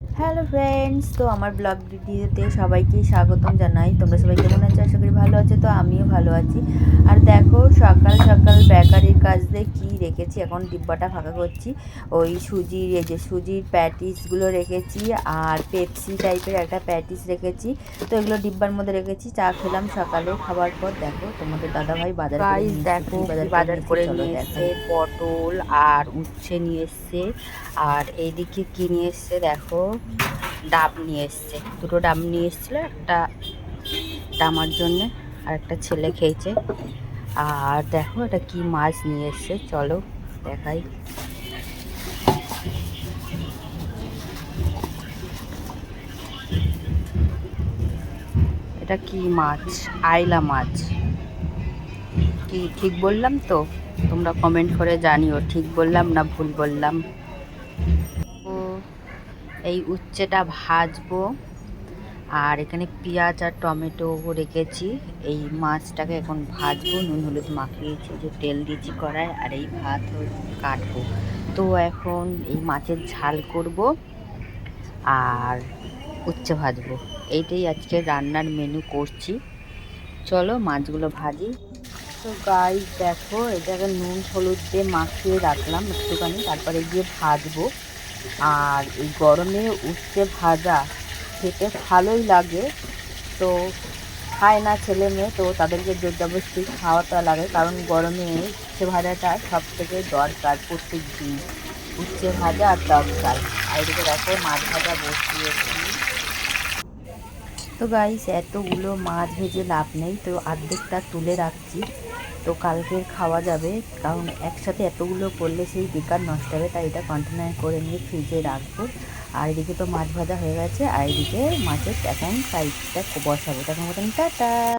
Hello friends তো আমার blog ভিডিওতে সবাইকে স্বাগতম জানাই। তোমরা সবাই কেমন আছো? আশা করি ভালো আছো, তো আমিও ভালো আছি। আর দেখো সকাল বেকারির কাজ দিয়ে কী রেখেছি? এখন ডিব্বাটা ফাঁকা করছি। ওই সুজির এই যে সুজির প্যাটিসগুলো রেখেছি আর পেপসি টাইপের একটা প্যাটিস রেখেছি। তো এগুলো ডিব্বার মধ্যে রেখেছি। চা খেলাম সকালে খাবার পর দেখো তোমাদের দাদাভাই বাজার দেখো বাজার করে নিয়ে এসছে? পটল আর উচ্ছে নিয়ে এসছে। আর এইদিকে কি নিয়ে এসছে দেখো? ডাব নিয়ে এসছে। দুটো ডাব নিয়ে এসেছিল একটা একটা আমার জন্যে আর একটা ছেলে খেয়েছে। আর দেখো এটা কি মাছ নিয়ে এসছে, চলো দেখাই। এটা কি মাছ? আইলা মাছ। কি, ঠিক বললাম তো? তোমরা কমেন্ট করে জানিও, ঠিক বললাম না ভুল বললাম? এই উচ্ছেটা ভাজবো। আর এখানে পেঁয়াজ আর টমেটো রেখেছি। এই মাছটাকে এখন ভাজবো, নুন, হলুদ মাখিয়েছি যে তেল দিয়েছি কড়ায় আর এই ভাত কাটবো। তো এখন এই মাছের ঝাল করব আর উচ্ছে ভাজবো। এইটাই আজকে রান্নার মেনু করছি। চলো মাছগুলো ভাজি। তো গাই দেখো, এটাকে নুন, হলুদ দিয়ে মাখিয়ে রাখলাম একটুখানি, তারপরে গিয়ে ভাজবো। আর এই গরমে উচ্ছে ভাজা খেতে ভালোই লাগে। তো খায় না ছেলে মেয়ে, তো তাদেরকে জোর জবরদস্তি খাওয়াতে লাগে, কারণ গরমে উচ্ছে ভাজাটা সব থেকে দরকার প্রত্যেক দিন উচ্ছে ভাজা আর তরকার আর এদিকে দেখো, মাছ ভাজা বসিয়েছি। তো গাইস এতগুলো মাছ ভেজে লাভ নেই, তো অর্ধেকটা তুলে রাখছি। তো কালকের খাওয়া যাবে, কারণ একসাথে এতগুলো করলে সেই বেকার নষ্ট হবে, তাই এটা কন্টেনার করে নিয়ে ফ্রিজে রাখব। আর এদিকে তো মাছ ভাজা হয়ে গেছে, আর এদিকে মাছের এখন ফ্রাইটা বসাবো। তখন। মতন টাটা!